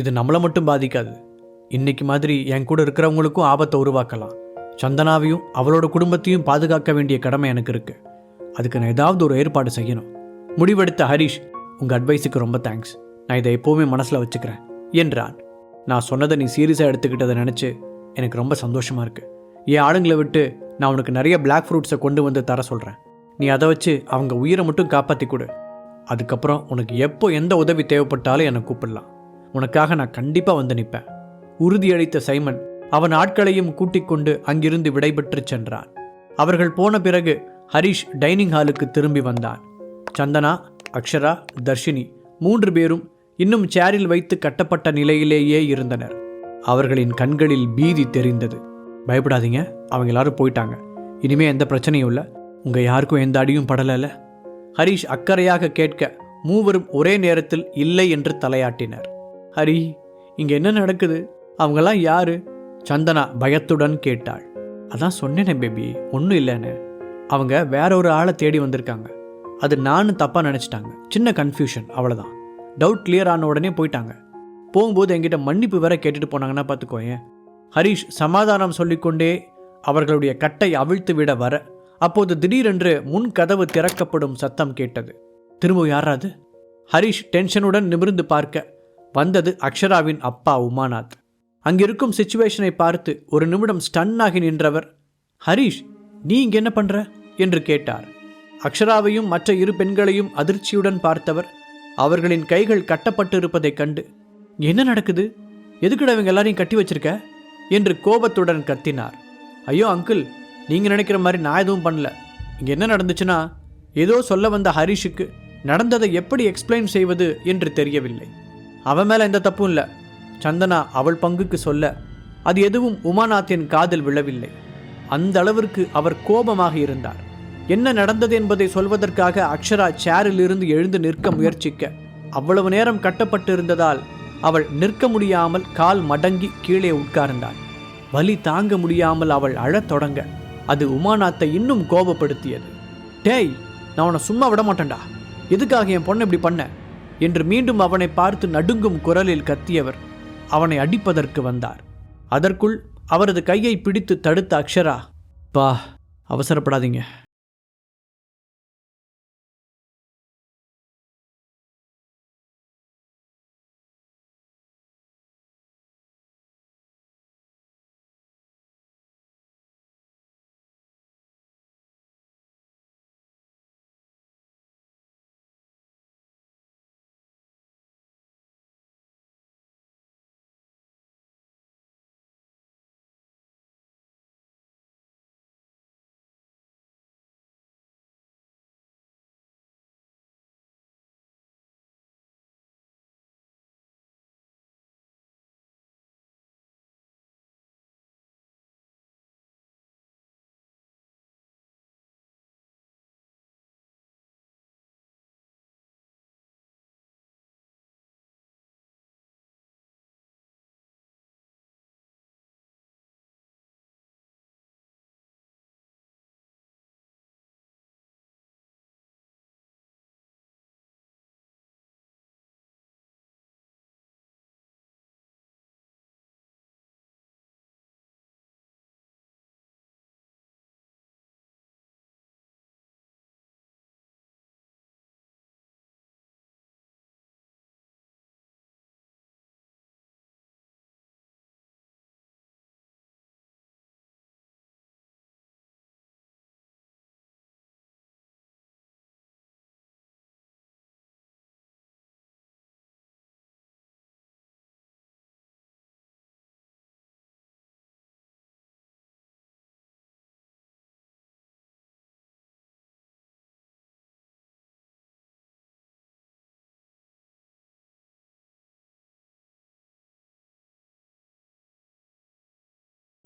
இது நம்மளை மட்டும் பாதிக்காது. இன்னைக்கு மாதிரி என் கூட இருக்கிறவங்களுக்கும் ஆபத்தை உருவாக்கலாம். சந்தனாவையும் அவளோட குடும்பத்தையும் பாதுகாக்க வேண்டிய கடமை எனக்கு இருக்கு. அதுக்கு நான் ஏதாவது ஒரு ஏற்பாடு செய்யணும். முடிவெடுத்த ஹரிஷ் உங்கள் அட்வைஸுக்கு ரொம்ப தேங்க்ஸ் நான் இதை எப்போவுமே மனசில் வச்சுக்கிறேன் என்றான். நான் சொன்னதை நீ சீரியஸாக எடுத்துக்கிட்டதை நினச்சி எனக்கு ரொம்ப சந்தோஷமாக இருக்குது என் ஆளுங்களை விட்டு நான் உனக்கு நிறைய பிளாக் ஃப்ரூட்ஸை கொண்டு வந்து தர சொல்கிறேன் நீ அதை வச்சு அவங்க உயிரை மட்டும் காப்பாற்றி கொடு. அதுக்கப்புறம் உனக்கு எப்போ எந்த உதவி தேவைப்பட்டாலும் என்னை கூப்பிடலாம். உனக்காக நான் கண்டிப்பாக வந்து நிற்பேன். உறுதியளித்த சைமன் அவன் ஆட்களையும் கூட்டிக் கொண்டு அங்கிருந்து விடைபெற்று சென்றான். அவர்கள் போன பிறகு ஹரிஷ் டைனிங் ஹாலுக்கு திரும்பி வந்தான். சந்தனா அக்ஷரா தர்ஷினி மூன்று பேரும் இன்னும் சேரில் வைத்து கட்டப்பட்ட நிலையிலேயே இருந்தனர். அவர்களின் கண்களில் பீதி தெரிந்தது. பயப்படாதீங்க அவங்க எல்லாரும் போயிட்டாங்க. இனிமே எந்த பிரச்சனையும் இல்லை. உங்க யாருக்கும் எந்த அடியும் படலைல்ல. ஹரிஷ் அக்கறையாக கேட்க மூவரும் ஒரே நேரத்தில் இல்லை என்று தலையாட்டினர். ஹரி இங்கே என்ன நடக்குது? அவங்கெல்லாம் யாரு? சந்தனா பயத்துடன் கேட்டாள். அதான் சொன்னேனே பேபி ஒன்றும் இல்லைன்னு. அவங்க வேற ஒரு ஆளை தேடி வந்திருக்காங்க. அது நானும் தப்பாக நினச்சிட்டாங்க. சின்ன கன்ஃபியூஷன் அவ்வளோதான் டவுட் கிளியர் ஆன உடனே போயிட்டாங்க. போகும்போது என்கிட்ட மன்னிப்பு வேற கேட்டுட்டு போனாங்கன்னா பார்த்துக்கோயேன் ஹரிஷ் சமாதானம் சொல்லிக்கொண்டே அவர்களுடைய கட்டை அவிழ்த்து விட வர அப்போது திடீரென்று முன் கதவு திறக்கப்படும் சத்தம் கேட்டது. திரும்ப யாராது ஹரிஷ் டென்ஷனுடன் நிமிர்ந்து பார்க்க வந்தது அக்ஷராவின் அப்பா உமாநாத். அங்கிருக்கும் சுச்சுவேஷனை பார்த்து ஒரு நிமிடம் ஸ்டன் ஆகி நின்றவர் ஹரிஷ் நீ இங்கே என்ன பண்ற? என்று கேட்டார். அக்ஷராவையும் மற்ற இரு பெண்களையும் அதிர்ச்சியுடன் பார்த்தவர் அவர்களின் கைகள் கட்டப்பட்டு இருப்பதைக் கண்டு என்ன நடக்குது? எதுக்குடா இவங்க எல்லாரையும் கட்டி வச்சிருக்க? என்று கோபத்துடன் கத்தினார். ஐயோ அங்கிள் நீங்க நினைக்கிற மாதிரி நான் எதுவும் பண்ணல. இங்க என்ன நடந்துச்சுன்னா ஏதோ சொல்ல வந்த ஹரிஷுக்கு நடந்ததை எப்படி எக்ஸ்பிளைன் செய்வது என்று தெரியவில்லை. அவன் மேல எந்த தப்பும் இல்லை. சந்தனா அவள் பங்குக்கு சொல்ல அது எதுவும் உமாநாத்தின் காதில் விழவில்லை. அந்த அளவிற்கு அவர் கோபமாக இருந்தார். என்ன நடந்தது என்பதை சொல்வதற்காக அக்ஷரா சேரில் இருந்து எழுந்து நிற்க முயற்சிக்க அவ்வளவு நேரம் கட்டப்பட்டிருந்ததால் அவள் நிற்க முடியாமல் கால் மடங்கி கீழே உட்கார்ந்தாள். வலி தாங்க முடியாமல் அவள் அழத் தொடங்க அது உமாநாத்தை இன்னும் கோபப்படுத்தியது. டேய் நான் உன்னை சும்மா விட மாட்டேன்டா. எதுக்காக என் பொண்ணை இப்படி பண்ண? என்று மீண்டும் அவனை பார்த்து நடுங்கும் குரலில் கத்தியவர். அவனை அடிப்பதற்கு வந்தார். அதற்குள் அவரது கையை பிடித்து தடுத்த அக்ஷரா பா அவசரப்படாதீங்க.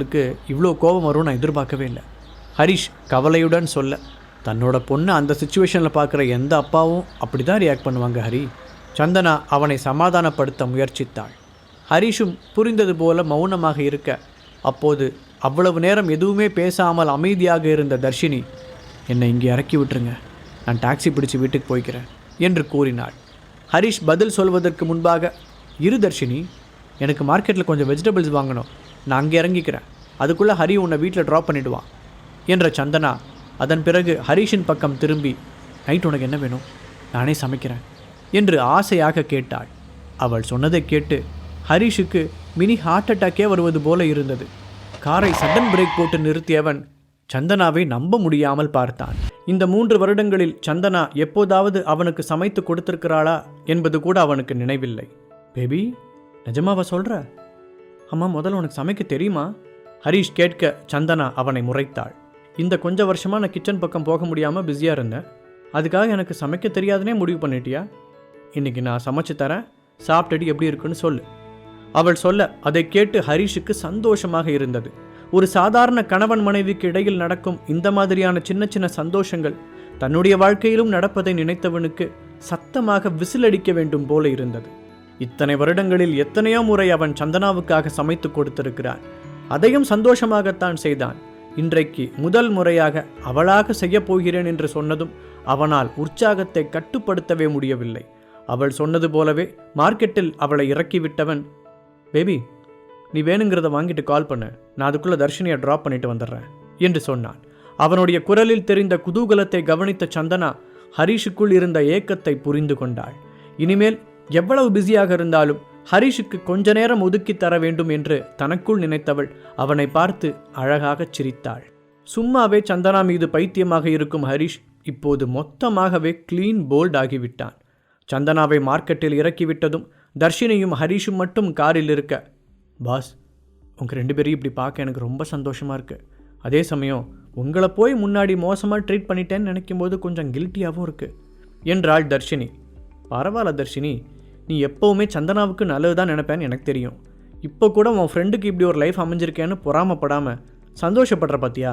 உங்களுக்கு இவ்வளோ கோபம் வரும்னு நான் எதிர்பார்க்கவே இல்லை. ஹரிஷ் கவலையுடன் சொல்ல தன்னோட பொண்ணை அந்த சுச்சுவேஷனில் பார்க்குற எந்த அப்பாவும் அப்படி தான் ரியாக்ட் பண்ணுவாங்க ஹரி. சந்தனா அவனை சமாதானப்படுத்த முயற்சித்தாள். ஹரிஷும் புரிந்தது போல மௌனமாக இருக்க அப்போது அவ்வளவு நேரம் எதுவுமே பேசாமல் அமைதியாக இருந்த தர்ஷினி என்னை இங்கே இறக்கி விட்டுருங்க. நான் டாக்ஸி பிடிச்சு வீட்டுக்கு போய்க்கிறேன் என்று கூறினாள். ஹரிஷ் பதில் சொல்வதற்கு முன்பாக இரு தர்ஷினி எனக்கு மார்க்கெட்டில் கொஞ்சம் வெஜிடபிள்ஸ் வாங்கணும். நான் அங்கே இறங்கிக்கிறேன். அதுக்குள்ளே ஹரி உன்னை வீட்டில் ட்ராப் பண்ணிவிடுவான் என்ற சந்தனா அதன் பிறகு ஹரிஷின் பக்கம் திரும்பி நைட் உனக்கு என்ன வேணும்? நானே சமைக்கிறேன் என்று ஆசையாக கேட்டாள். அவள் சொன்னதை கேட்டு ஹரிஷுக்கு மினி ஹார்ட் அட்டாக்கே வருவது போல இருந்தது. காரை சடன் பிரேக் போட்டு நிறுத்தியவன் சந்தனாவை நம்ப முடியாமல் பார்த்தான். இந்த மூன்று வருடங்களில் சந்தனா எப்போதாவது அவனுக்கு சமைத்து கொடுத்திருக்கிறாளா என்பது கூட அவனுக்கு நினைவில்லை. பேபி நிஜமாவா சொல்கிற அம்மா முதல்ல உனக்கு சமைக்க தெரியுமா? ஹரிஷ் கேட்க சந்தனா அவனை முறைத்தாள். இந்த கொஞ்ச வருஷமாக நான் கிச்சன் பக்கம் போக முடியாமல் பிஸியாக இருந்தேன். அதுக்காக எனக்கு சமைக்க தெரியாதுனே முடிவு பண்ணிட்டியா? இன்றைக்கி நான் சமைச்சு தரேன். சாப்பிட்டுட்டு எப்படி இருக்குன்னு சொல்லு. அவள் சொல்ல அதை கேட்டு ஹரிஷுக்கு சந்தோஷமாக இருந்தது. ஒரு சாதாரண கணவன் மனைவிக்கு இடையில் நடக்கும் இந்த மாதிரியான சின்ன சின்ன சந்தோஷங்கள் தன்னுடைய வாழ்க்கையிலும் நடப்பதை நினைத்தவனுக்கு சத்தமாக விசிலடிக்க வேண்டும் போல இருந்தது. இத்தனை வருடங்களில் எத்தனையோ முறை அவன் சந்தனாவுக்காக சமைத்து கொடுத்திருக்கிறான். அதையும் சந்தோஷமாகத்தான் செய்தான். இன்றைக்கு முதல் முறையாக அவளாக செய்யப் போகிறேன் என்று சொன்னதும் அவனால் உற்சாகத்தை கட்டுப்படுத்தவே முடியவில்லை. அவள் சொன்னது போலவே மார்க்கெட்டில் அவளை இறக்கிவிட்டவன் பேபி நீ வேணுங்கிறத வாங்கிட்டு கால் பண்ணு. நான் அதுக்குள்ளே தர்ஷினியை ட்ராப் பண்ணிட்டு வந்துடுறேன் என்று சொன்னான். அவனுடைய குரலில் தெரிந்த குதூகலத்தை கவனித்த சந்தனா ஹரிஷுக்குள் இருந்த ஏக்கத்தை புரிந்து கொண்டாள். இனிமேல் எவ்வளவு பிஸியாக இருந்தாலும் ஹரிஷுக்கு கொஞ்ச நேரம் ஒதுக்கி தர வேண்டும் என்று தனக்குள் நினைத்தவள் அவனை பார்த்து அழகாகச் சிரித்தாள். சும்மாவே சந்தனா மீது பைத்தியமாக இருக்கும் ஹரிஷ் இப்போது மொத்தமாகவே க்ளீன் போல்ட் ஆகிவிட்டான். சந்தனாவை மார்க்கெட்டில் இறக்கிவிட்டதும் தர்ஷினியும் ஹரிஷும் மட்டும் காரில் இருக்க பாஸ் உங்கள் ரெண்டு பேரையும் இப்படி பார்க்க எனக்கு ரொம்ப சந்தோஷமாக இருக்குது அதே சமயம் உங்களை போய் முன்னாடி மோசமாக ட்ரீட் பண்ணிட்டேன்னு நினைக்கும்போது கொஞ்சம் கில்ட்டியாகவும் இருக்குது என்றாள் தர்ஷினி. பரவாயில்ல தர்ஷினி நீ எப்போவுமே சந்தனாவுக்கு நல்லது தான் நினைப்பேன்னு எனக்கு தெரியும். இப்போ கூட உன் ஃப்ரெண்டுக்கு இப்படி ஒரு லைஃப் அமைஞ்சிருக்கேன்னு பொறாமப்படாமல் சந்தோஷப்படுற பார்த்தியா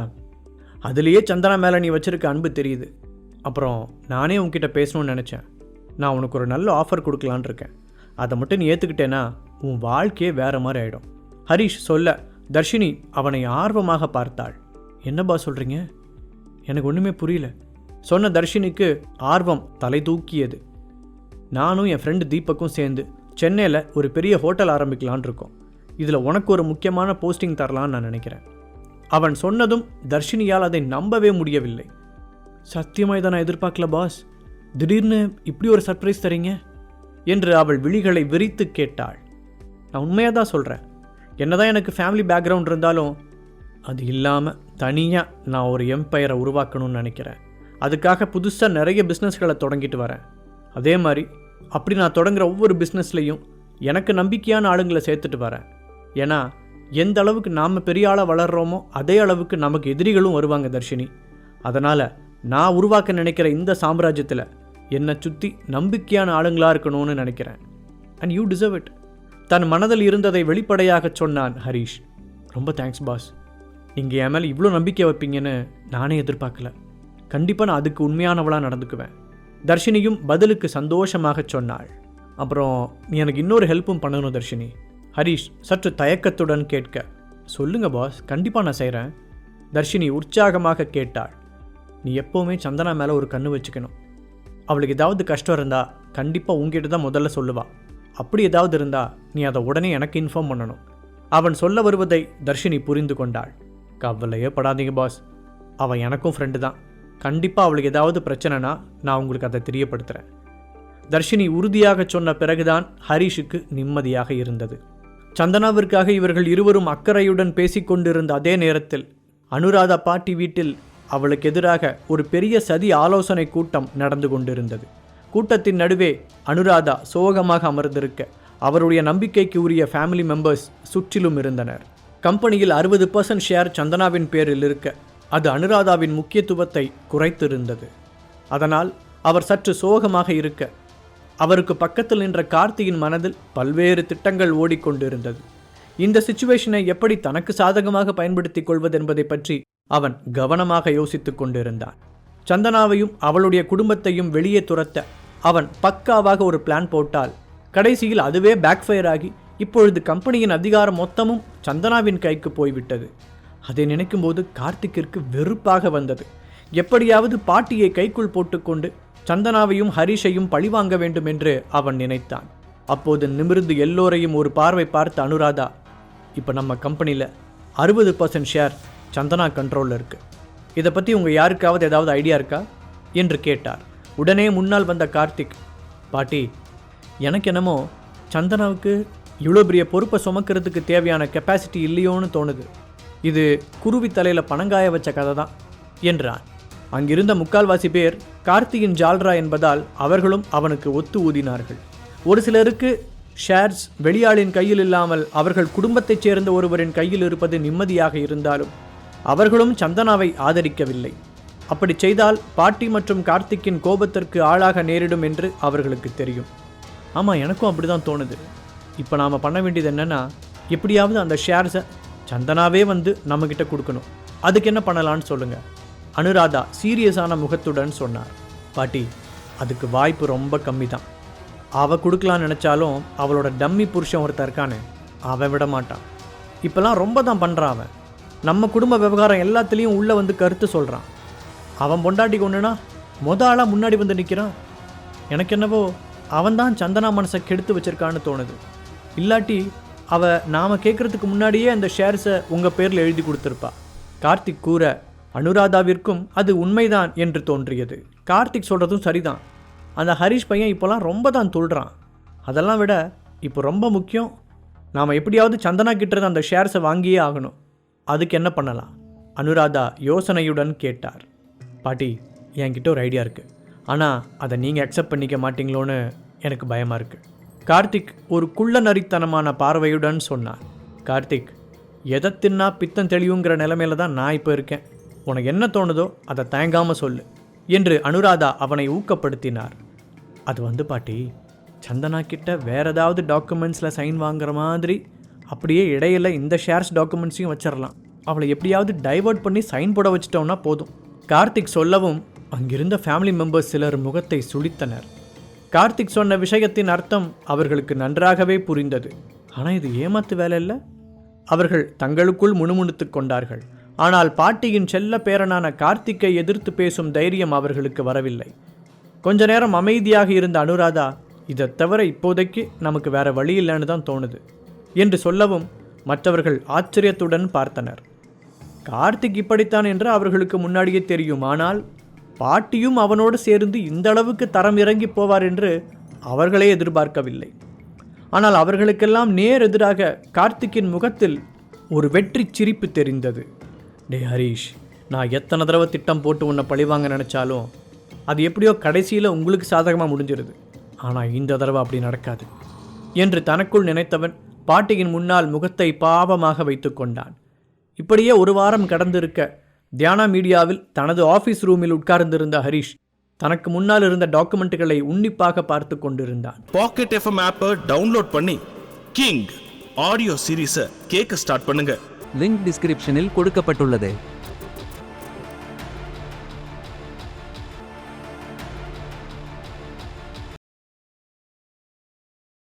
அதுலேயே சந்தனா மேலே நீ வச்சிருக்க அன்பு தெரியுது. அப்புறம் நானே உன்கிட்ட பேசணும்னு நினச்சேன். நான் உனக்கு ஒரு நல்ல ஆஃபர் கொடுக்கலான்னு இருக்கேன். அதை மட்டும் நீ ஏற்றுக்கிட்டேன்னா உன் வாழ்க்கையே வேறு மாதிரி ஆகிடும் ஹரிஷ் சொல்ல. தர்ஷினி அவனை ஆர்வமாக பார்த்தாள். என்னப்பா சொல்கிறீங்க எனக்கு ஒன்றுமே புரியல. சொன்ன தர்ஷினிக்கு ஆர்வம் தலை தூக்கியது. நானும் என் ஃப்ரெண்டு தீபக்கும் சேர்ந்து சென்னையில் ஒரு பெரிய ஹோட்டல் ஆரம்பிக்கலான் இருக்கோம். இதில் உனக்கு ஒரு முக்கியமான போஸ்டிங் தரலான்னு நான் நினைக்கிறேன். அவன் சொன்னதும் தர்ஷினியால் அதை நம்பவே முடியவில்லை. சத்தியமாக இதை நான் எதிர்பார்க்கல பாஸ் திடீர்னு இப்படி ஒரு சர்ப்ரைஸ் தரீங்க? என்று அவள் விழிகளை விரித்து கேட்டாள். நான் உண்மையாக தான் சொல்கிறேன் என்னதான் எனக்கு ஃபேமிலி பேக்ரவுண்ட் இருந்தாலும் அது இல்லாமல் தனியாக நான் ஒரு எம்பையரை உருவாக்கணும்னு நினைக்கிறேன். அதுக்காக புதுசாக நிறைய பிஸ்னஸ்களை தொடங்கிட்டு வரேன். அதே மாதிரி அப்படி நான் தொடங்குற ஒவ்வொரு பிஸ்னஸ்லையும் எனக்கு நம்பிக்கையான ஆளுங்களை சேர்த்துட்டு வரேன். ஏன்னா எந்த அளவுக்கு நாம் பெரிய ஆளாக வளர்கிறோமோ அதே அளவுக்கு நமக்கு எதிரிகளும் வருவாங்க தர்ஷினி. அதனால் நான் உருவாக்க நினைக்கிற இந்த சாம்ராஜ்யத்தில் என்னை சுற்றி நம்பிக்கையான ஆளுங்களாக இருக்கணும்னு நினைக்கிறேன். அண்ட் யூ டிசர்வ் இட் தன் மனதில் இருந்ததை வெளிப்படையாக சொன்னான் ஹரீஷ். ரொம்ப தேங்க்ஸ் பாஸ் நீங்கள் என் மேலே இவ்வளோ நம்பிக்கை வைப்பீங்கன்னு நானே எதிர்பார்க்கல. கண்டிப்பாக நான் அதுக்கு உண்மையானவளாக நடந்துக்குவேன். தர்ஷினியும் பதிலுக்கு சந்தோஷமாக சொன்னாள். அப்புறம் நீ எனக்கு இன்னொரு ஹெல்ப்பும் பண்ணணும் தர்ஷினி. ஹரீஷ் சற்று தயக்கத்துடன் கேட்க சொல்லுங்க பாஸ் கண்டிப்பாக நான் செய்கிறேன் தர்ஷினி உற்சாகமாக கேட்டாள். நீ எப்போவுமே சந்தனா மேலே ஒரு கண்ணு வச்சுக்கணும். அவளுக்கு ஏதாவது கஷ்டம் இருந்தால் கண்டிப்பாக உங்ககிட்ட தான் முதல்ல சொல்லுவாள் அப்படி ஏதாவது இருந்தால் நீ அதை உடனே எனக்கு இன்ஃபார்ம் பண்ணணும். அவன் சொல்ல வருவதை தர்ஷினி புரிந்து கொண்டாள். கவலையே படாதீங்க பாஸ் அவன் எனக்கும் ஃப்ரெண்டு தான். கண்டிப்பாக அவளுக்கு ஏதாவது பிரச்சனைனா நான் உங்களுக்கு அதை தெரியப்படுத்துகிறேன் தர்ஷினி உறுதியாக சொன்ன பிறகுதான் ஹரிஷுக்கு நிம்மதியாக இருந்தது. சந்தனாவிற்காக இவர்கள் இருவரும் அக்கறையுடன் பேசிக்கொண்டிருந்த அதே நேரத்தில் அனுராதா பாட்டி வீட்டில் அவளுக்கு எதிராக ஒரு பெரிய சதி ஆலோசனை கூட்டம் நடந்து கொண்டிருந்தது. கூட்டத்தின் நடுவே அனுராதா சோகமாக அமர்ந்திருக்க அவருடைய நம்பிக்கைக்கு உரிய ஃபேமிலி மெம்பர்ஸ் சுற்றிலும் இருந்தனர். கம்பெனியில் அறுபது பர்சன்ட் ஷேர் சந்தனாவின் பேரில் இருக்க அது அனுராதாவின் முக்கியத்துவத்தை குறைத்திருந்தது. அதனால் அவர் சற்று சோகமாக இருக்க அவருக்கு பக்கத்தில் நின்ற கார்த்தியின் மனதில் பல்வேறு திட்டங்கள் ஓடிக்கொண்டிருந்தது. இந்த சுச்சுவேஷனை எப்படி தனக்கு சாதகமாக பயன்படுத்திக் கொள்வதென்பதை பற்றி அவன் கவனமாக யோசித்துக் கொண்டிருந்தான். சந்தனாவையும் அவளுடைய குடும்பத்தையும் வெளியே துரத்த அவன் பக்காவாக ஒரு பிளான் போட்டால் கடைசியில் அதுவே பேக்ஃபயர் ஆகி இப்பொழுது கம்பெனியின் அதிகாரம் மொத்தமும் சந்தனாவின் கைக்கு போய்விட்டது. அதை நினைக்கும்போது கார்த்திக்கிற்கு வெறுப்பாக வந்தது. எப்படியாவது பாட்டியை கைக்குள் போட்டுக்கொண்டு சந்தனாவையும் ஹரிஷையும் பழிவாங்க வேண்டும் என்று அவன் நினைத்தான். அப்போது நிமிர்ந்து எல்லோரையும் ஒரு பார்வை பார்த்த அனுராதா இப்போ நம்ம கம்பெனியில் அறுபது பர்சன்ட் ஷேர் சந்தனா கண்ட்ரோலில் இருக்குது இதை பற்றி உங்கள் யாருக்காவது ஏதாவது ஐடியா இருக்கா? என்று கேட்டார். உடனே முன்னால் வந்த கார்த்திக் பாட்டி எனக்கு என்னமோ சந்தனாவுக்கு இவ்வளோ பெரிய பொறுப்பை சுமக்கிறதுக்கு தேவையான கெப்பாசிட்டி இல்லையோன்னு தோணுது. இது குருவி தலையில் பணங்காய வச்ச கதை தான் என்றான். அங்கிருந்த முக்கால்வாசி பேர் கார்த்தியின் ஜால்ரா என்பதால் அவர்களும் அவனுக்கு ஒத்து ஊதினார்கள். ஒரு சிலருக்கு ஷேர்ஸ் வெளியாளின் கையில் இல்லாமல் அவர்கள் குடும்பத்தைச் சேர்ந்த ஒருவரின் கையில் இருப்பது நிம்மதியாக இருந்தாலும் அவர்களும் சந்தனாவை ஆதரிக்கவில்லை. அப்படி செய்தால் பாட்டி மற்றும் கார்த்திக்கின் கோபத்திற்கு ஆளாக நேரிடும் என்று அவர்களுக்கு தெரியும். ஆமாம் எனக்கும் அப்படி தான் தோணுது. இப்போ நாம் பண்ண வேண்டியது என்னென்னா எப்படியாவது அந்த ஷேர்ஸை சந்தனாவே வந்து நம்மக்கிட்ட கொடுக்கணும். அதுக்கு என்ன பண்ணலான்னு சொல்லுங்கள் அனுராதா சீரியஸான முகத்துடன் சொன்னார். பாட்டி அதுக்கு வாய்ப்பு ரொம்ப கம்மி தான் அவள் கொடுக்கலான்னு நினச்சாலும் அவளோட டம்மி புருஷன் ஒருத்தர் இருக்கானே அவன் விட மாட்டான். இப்போல்லாம் ரொம்ப தான் பண்ணுறான் அவன். நம்ம குடும்ப விவகாரம் எல்லாத்துலேயும் உள்ளே வந்து கருத்து சொல்கிறான் அவன் பொண்டாட்டிக்கு ஒன்றுனா மொத ஆளாக முன்னாடி வந்து நிற்கிறான் எனக்கு என்னவோ அவன் தான் சந்தனா மனசை கெடுத்து வச்சிருக்கான்னு தோணுது. இல்லாட்டி அவள் நாம் கேட்குறதுக்கு முன்னாடியே அந்த ஷேர்ஸை உங்கள் பேரில் எழுதி கொடுத்துருப்பா. கார்த்திக் கூற அனுராதாவிற்கும் அது உண்மைதான் என்று தோன்றியது. கார்த்திக் சொல்கிறதும் சரிதான். அந்த ஹரிஷ் பையன் இப்போலாம் ரொம்ப தான் துள்றான். அதெல்லாம் விட இப்போ ரொம்ப முக்கியம் நாம் எப்படியாவது சந்தனா கிட்ட அந்த ஷேர்ஸை வாங்கியே ஆகணும். அதுக்கு என்ன பண்ணலாம்? அனுராதா யோசனையுடன் கேட்டார். பாட்டி என்கிட்ட ஒரு ஐடியா இருக்குது ஆனால் அதை நீங்கள் அக்செப்ட் பண்ணிக்க மாட்டிங்களோன்னு எனக்கு பயமாக இருக்குது கார்த்திக் ஒரு குள்ள நரித்தனமான பார்வையுடன் சொன்னார். கார்த்திக் எதை தின்னா பித்தம் தெளிவுங்கிற நிலைமையில தான் நான் இப்போ இருக்கேன். உனக்கு என்ன தோணுதோ அதை தயங்காமல் சொல்லு என்று அனுராதா அவனை ஊக்கப்படுத்தினார். அது வந்து பாட்டி சந்தனா கிட்ட வேற ஏதாவது டாக்குமெண்ட்ஸில் சைன் வாங்குற மாதிரி அப்படியே இடையில இந்த ஷேர்ஸ் டாக்குமெண்ட்ஸையும் வச்சிடலாம் அவளை எப்படியாவது டைவர்ட் பண்ணி சைன் போட வச்சிட்டோம்னா போதும். கார்த்திக் சொல்லவும் அங்கிருந்த ஃபேமிலி மெம்பர்ஸ் சிலர் முகத்தை சுழித்தனர். கார்த்திக் சொன்ன விஷயத்தின் அர்த்தம் அவர்களுக்கு நன்றாகவே புரிந்தது. ஆனால் இது ஏமாத்து வேலை இல்லை அவர்கள் தங்களுக்குள் முணுமுணுத்துக் கொண்டார்கள். ஆனால் பாட்டியின் செல்ல பேரனான கார்த்திக்கை எதிர்த்து பேசும் தைரியம் அவர்களுக்கு வரவில்லை. கொஞ்ச நேரம் அமைதியாக இருந்த அனுராதா இதை தவிர இப்போதைக்கு நமக்கு வேற வழி இல்லைன்னு தான் தோணுது என்று சொல்லவும் மற்றவர்கள் ஆச்சரியத்துடன் பார்த்தனர். கார்த்திக் இப்படித்தான் என்று அவர்களுக்கு முன்னாடியே தெரியும். ஆனால் பாட்டியும் அவனோடு சேர்ந்து இந்த அளவுக்கு தரம் இறங்கி போவார் என்று அவர்களே எதிர்பார்க்கவில்லை. ஆனால் அவர்களுக்கெல்லாம் நேர் எதிராக கார்த்திக்கின் முகத்தில் ஒரு வெற்றி சிரிப்பு தெரிந்தது. டே ஹரீஷ் நான் எத்தனை தடவை திட்டம் போட்டு உன்னை பழிவாங்க நினச்சாலும் அது எப்படியோ கடைசியில் உங்களுக்கு சாதகமாக முடிஞ்சிருது. ஆனால் இந்த தடவை அப்படி நடக்காது என்று தனக்குள் நினைத்தவன் பாட்டியின் முன்னால் முகத்தை பாவமாக வைத்து கொண்டான். இப்படியே ஒரு வாரம் கடந்திருக்க தியானா மீடியாவில் தனது ஆஃபீஸ் ரூமில் உட்கார்ந்திருந்த ஹரிஷ் தனக்கு முன்னால் இருந்த டாக்குமெண்ட்டுகளை உன்னிப்பாக பார்த்து கொண்டிருந்தான். பாக்கெட் எஃப்எம் ஆப்பை டவுன்லோட் பண்ணி கிங் ஆடியோ சீரீஸை கேட்க ஸ்டார்ட் பண்ணுங்க. லிங்க் டிஸ்கிரிப்ஷனில் கொடுக்கப்பட்டுள்ளது.